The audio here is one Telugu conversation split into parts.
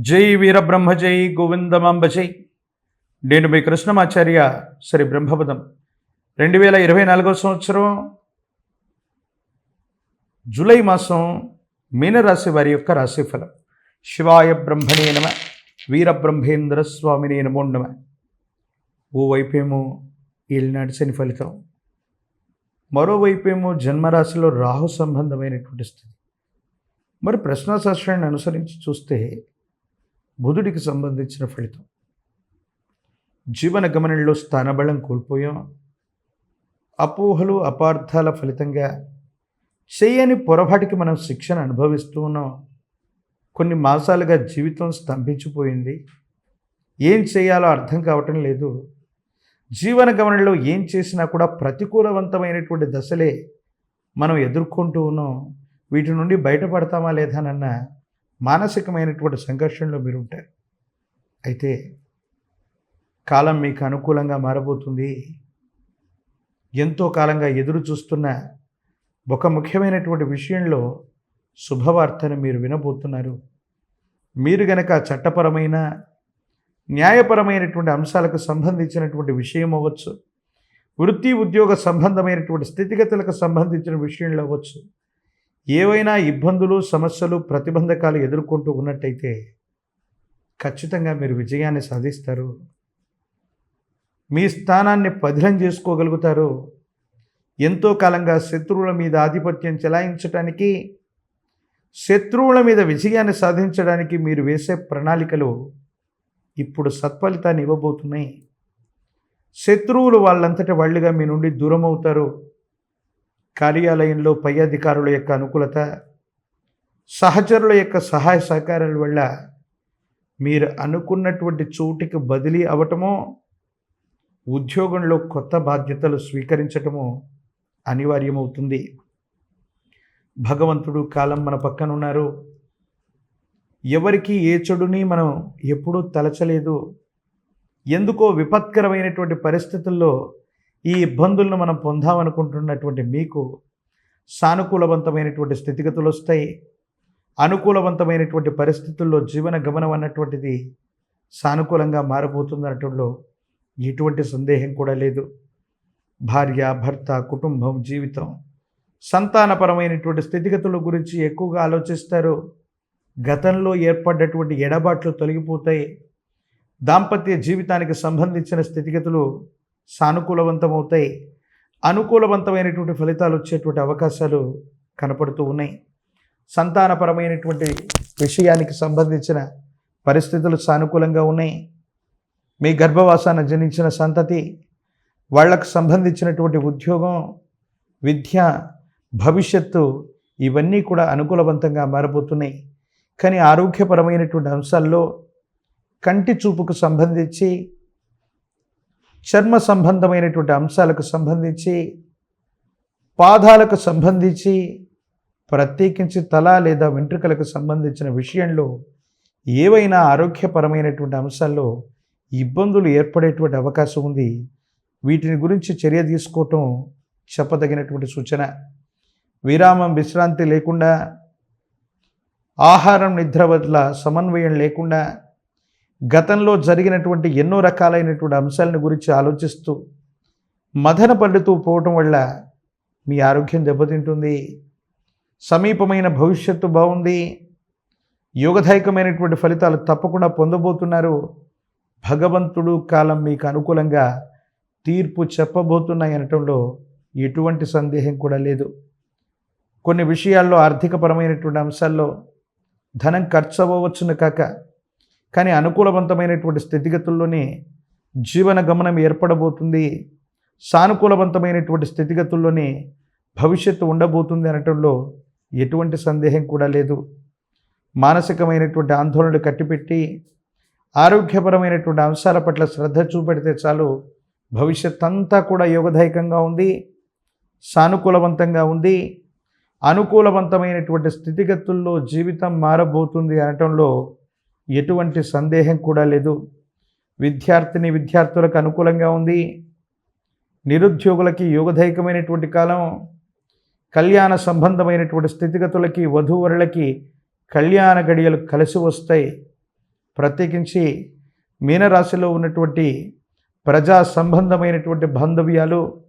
జై వీరబ్రహ్మ జై గోవిందమాంబ జై నేను మీ కృష్ణమాచార్య శ్రీ బ్రహ్మపదం. రెండు వేల ఇరవై నాలుగవ సంవత్సరం జూలై మాసం మీనరాశి వారి యొక్క రాశిఫలం. శివాయ బ్రహ్మణే నమ వీరబ్రహ్మేంద్ర స్వామిని నమో నమ. ఓవైపేమో ఈనాటి శని ఫలితం. మరోవైపేమో జన్మరాశిలో రాహు సంబంధమైనటువంటి స్థితి. మరి ప్రశ్నాశాస్త్రాన్ని అనుసరించి చూస్తే బుధుడికి సంబంధించిన ఫలితం. జీవన గమనంలో స్థానబలం కోల్పోయాం. అపోహలు అపార్థాల ఫలితంగా చేయని పొరపాటికి మనం శిక్షణ అనుభవిస్తూ ఉన్నాం. కొన్ని మాసాలుగా జీవితం స్తంభించిపోయింది. ఏం చేయాలో అర్థం కావటం లేదు. జీవన గమనంలో ఏం చేసినా కూడా ప్రతికూలవంతమైనటువంటి దశలే మనం ఎదుర్కొంటూ ఉన్నాం. వీటి నుండి బయటపడతామా లేదానన్న మానసికమైనటువంటి సంఘర్షణలో మీరు ఉంటారు అయితే కాలం మీకు అనుకూలంగా మారబోతుంది. ఎంతో కాలంగా ఎదురు చూస్తున్న ఒక ముఖ్యమైనటువంటి విషయంలో శుభవార్తను మీరు వినబోతున్నారు. మీరు గనక చట్టపరమైన న్యాయపరమైనటువంటి అంశాలకు సంబంధించినటువంటి విషయం అవ్వచ్చు వృత్తి ఉద్యోగ సంబంధమైనటువంటి స్థితిగతులకు సంబంధించిన విషయంలో అవ్వచ్చు ఏవైనా ఇబ్బందులు సమస్యలు ప్రతిబంధకాలు ఎదుర్కొంటూ ఉన్నట్టయితే ఖచ్చితంగా మీరు విజయాన్ని సాధిస్తారు. మీ స్థానాన్ని పదిలం చేసుకోగలుగుతారు. ఎంతో కాలంగా శత్రువుల మీద ఆధిపత్యం చెలాయించడానికి శత్రువుల మీద విజయాన్ని సాధించడానికి మీరు వేసే ప్రణాళికలు ఇప్పుడు సత్ఫలితాన్ని ఇవ్వబోతున్నాయి. శత్రువులు వాళ్ళంతటి వాళ్ళుగా మీ నుండి దూరం అవుతారు కార్యాలయంలో పై అధికారుల యొక్క అనుకూలత సహచరుల యొక్క సహాయ సహకారాల వల్ల మీరు అనుకున్నటువంటి చోటికి బదిలీ అవటమో ఉద్యోగంలో కొత్త బాధ్యతలు స్వీకరించటము అనివార్యమవుతుంది. భగవంతుడు కాలం మన పక్కన ఉన్నారు ఎవరికి ఏ చెడుని మనం ఎప్పుడూ తలచలేదు. ఎందుకో విపత్కరమైనటువంటి పరిస్థితుల్లో ఈ ఇబ్బందులను మనం పొందామనుకుంటున్నటువంటి మీకు సానుకూలవంతమైనటువంటి స్థితిగతులు వస్తాయి. అనుకూలవంతమైనటువంటి పరిస్థితుల్లో జీవన గమనం అన్నటువంటిది సానుకూలంగా మారబోతుంది అనటంలో ఎటువంటి సందేహం కూడా లేదు. భార్య భర్త కుటుంబం జీవితం సంతానపరమైనటువంటి స్థితిగతుల గురించి ఎక్కువగా ఆలోచిస్తారు. గతంలో ఏర్పడ్డటువంటి ఎడబాట్లు తొలగిపోతాయి. దాంపత్య జీవితానికి సంబంధించిన స్థితిగతులు సానుకూలవంతమవుతాయి. అనుకూలవంతమైనటువంటి ఫలితాలు వచ్చేటువంటి అవకాశాలు కనపడుతూ ఉన్నాయి. సంతానపరమైనటువంటి విషయానికి సంబంధించిన పరిస్థితులు సానుకూలంగా ఉన్నాయి. మీ గర్భవాసాన జనించిన సంతతి వాళ్ళకు సంబంధించినటువంటి ఉద్యోగం విద్య భవిష్యత్తు ఇవన్నీ కూడా అనుకూలవంతంగా మారబోతున్నాయి. కానీ ఆరోగ్యపరమైనటువంటి అంశాల్లో కంటి చూపుకు సంబంధించి చర్మ సంబంధమైనటువంటి అంశాలకు సంబంధించి పాదాలకు సంబంధించి ప్రత్యేకించి తల లేదా వెంట్రుకలకు సంబంధించిన విషయంలో ఏవైనా ఆరోగ్యపరమైనటువంటి అంశాల్లో ఇబ్బందులు ఏర్పడేటువంటి అవకాశం ఉంది. వీటిని గురించి చర్య తీసుకోవటం చెప్పదగినటువంటి సూచన. విరామం విశ్రాంతి లేకుండా ఆహారం నిద్ర వల్ల సమన్వయం లేకుండా గతంలో జరిగినటువంటి ఎన్నో రకాలైనటువంటి అంశాలను గురించి ఆలోచిస్తూ మదన పడుతూ పోవటం వల్ల మీ ఆరోగ్యం దెబ్బతింటుంది. సమీపమైన భవిష్యత్తు బాగుంది. యోగదాయకమైనటువంటి ఫలితాలు తప్పకుండా పొందబోతున్నారు. భగవంతుడు కాలం మీకు అనుకూలంగా తీర్పు చెప్పబోతున్నాయి అనటంలో ఎటువంటి సందేహం కూడా లేదు. కొన్ని విషయాల్లో ఆర్థికపరమైనటువంటి అంశాల్లో ధనం ఖర్చు అవ్వవచ్చును కాక కానీ అనుకూలవంతమైనటువంటి స్థితిగతుల్లోనే జీవన గమనం ఏర్పడబోతుంది. సానుకూలవంతమైనటువంటి స్థితిగతుల్లోనే భవిష్యత్తు ఉండబోతుంది అనటంలో ఎటువంటి సందేహం కూడా లేదు. మానసికమైనటువంటి ఆందోళనలు కట్టిపెట్టి ఆరోగ్యపరమైనటువంటి అంశాల పట్ల శ్రద్ధ చూపెడితే చాలు భవిష్యత్ అంతా కూడా యోగదాయకంగా ఉంది సానుకూలవంతంగా ఉంది. అనుకూలవంతమైనటువంటి స్థితిగతుల్లో జీవితం మారబోతుంది అనటంలో ఎటువంటి సందేహం కూడా లేదు. విద్యార్థిని విద్యార్థులకు అనుకూలంగా ఉంది. నిరుద్యోగులకి యోగదాయకమైనటువంటి కాలం. కళ్యాణ సంబంధమైనటువంటి స్థితిగతులకి వధూవరులకి కళ్యాణ గడియలు కలిసి వస్తాయి. ప్రత్యేకించి మీనరాశిలో ఉన్నటువంటి ప్రజా సంబంధమైనటువంటి బాంధవ్యాలు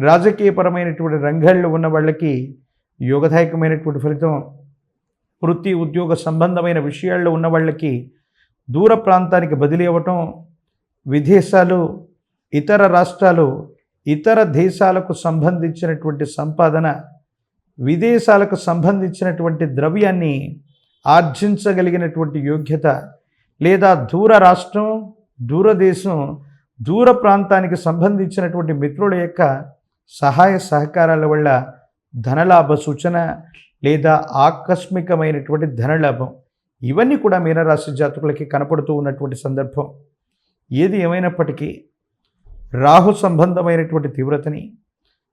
రాజకీయపరమైనటువంటి రంగాల్లో ఉన్న వాళ్ళకి యోగదాయకమైనటువంటి ఫలితం వృత్తి ఉద్యోగ సంబంధమైన విషయాల్లో ఉన్న వాళ్ళకి దూర ప్రాంతానికి బదిలీ అవ్వటం విదేశాలు ఇతర రాష్ట్రాలు ఇతర దేశాలకు సంబంధించినటువంటి సంపాదన విదేశాలకు సంబంధించినటువంటి ద్రవ్యాన్ని ఆర్జించగలిగినటువంటి యోగ్యత లేదా దూర రాష్ట్రం దూరదేశం దూర ప్రాంతానికి సంబంధించినటువంటి మిత్రుల యొక్క సహాయ సహకారాల వల్ల ధనలాభ సూచన లేదా ఆకస్మికమైనటువంటి ధనలాభం. ఇవన్నీ కూడా మీనరాశి జాతకులకి కనపడుతూ ఉన్నటువంటి సందర్భం. ఏది ఏమైనప్పటికీ రాహు సంబంధమైనటువంటి తీవ్రతని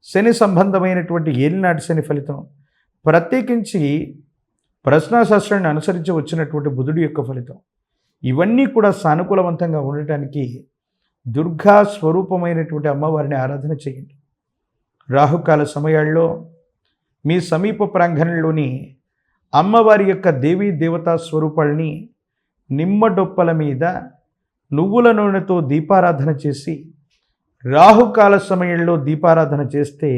శని సంబంధమైనటువంటి ఏలినాటి శని ఫలితం ప్రత్యేకించి ప్రశ్నాశాస్త్రాన్ని అనుసరించి వచ్చినటువంటి బుధుడి యొక్క ఫలితం. ఇవన్నీ కూడా సానుకూలవంతంగా ఉండటానికి దుర్గా స్వరూపమైనటువంటి అమ్మవారిని ఆరాధన చేయండి. రాహుకాల సమయాల్లో మీ సమీప ప్రాంగణంలోని అమ్మవారి యొక్క దేవీ దేవతా స్వరూపాల్ని నిమ్మడొప్పల మీద నువ్వుల నూనెతో దీపారాధన చేసి రాహుకాల సమయంలో దీపారాధన చేస్తే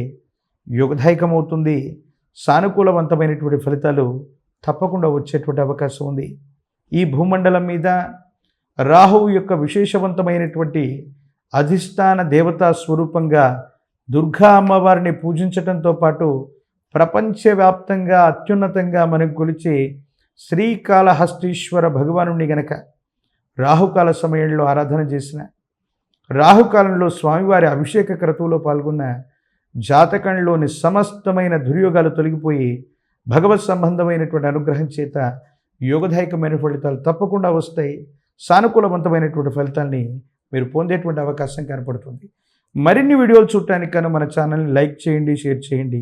యుగదాయకమవుతుంది. సానుకూలవంతమైనటువంటి ఫలితాలు తప్పకుండా వచ్చేటువంటి అవకాశం ఉంది. ఈ భూమండలం మీద రాహువు యొక్క విశేషవంతమైనటువంటి అధిష్టాన దేవతా స్వరూపంగా దుర్గా అమ్మవారిని పూజించటంతో పాటు ప్రపంచవ్యాప్తంగా అత్యున్నతంగా మనకు కొలిచే శ్రీకాళహస్తీశ్వర భగవానుని గనక రాహుకాల సమయంలో ఆరాధన చేసిన రాహుకాలంలో స్వామివారి అభిషేక క్రతువులో పాల్గొన్న జాతకంలోని సమస్తమైన దుర్యోగాలు తొలగిపోయి భగవత్ సంబంధమైనటువంటి అనుగ్రహం చేత యోగదాయకమైన ఫలితాలు తప్పకుండా వస్తాయి. సానుకూలవంతమైనటువంటి ఫలితాల్ని మీరు పొందేటువంటి అవకాశం కనపడుతుంది. మరిన్ని వీడియోలు చూడటానికి కన్నా మన ఛానల్ని లైక్ చేయండి షేర్ చేయండి.